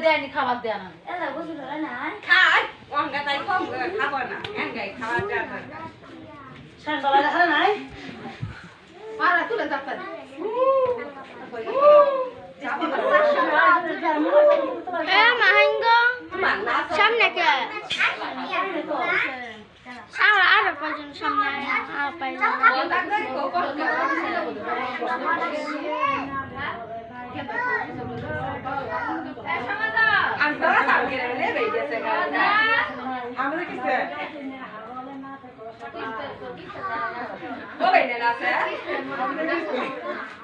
দেয়নি খাবার দেয় না না খাই অঙ্গা তাই কম খাব না এঙ্গাই খাওয়ার জন্য সকালে দেখা নাই আর তুলে যাচ্ছে সামনে কে আর আর কয়জন সামনে আর পাইলাম আমি তো সামনে রে বেজেছে গাড়ি আমাদের কিসে ও বেনে আছে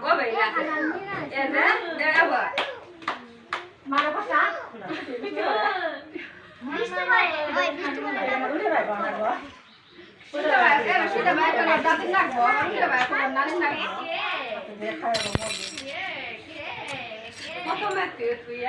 ও বেনে আছে এ যে তুই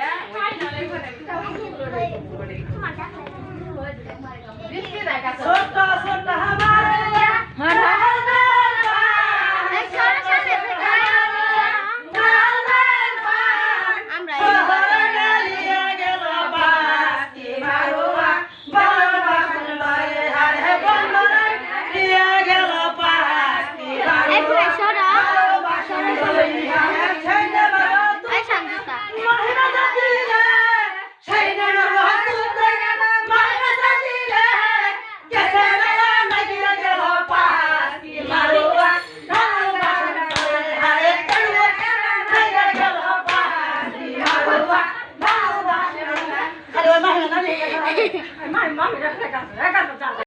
哎呀，哎呀，哎呀，妈，你妈，你这不在这，干的。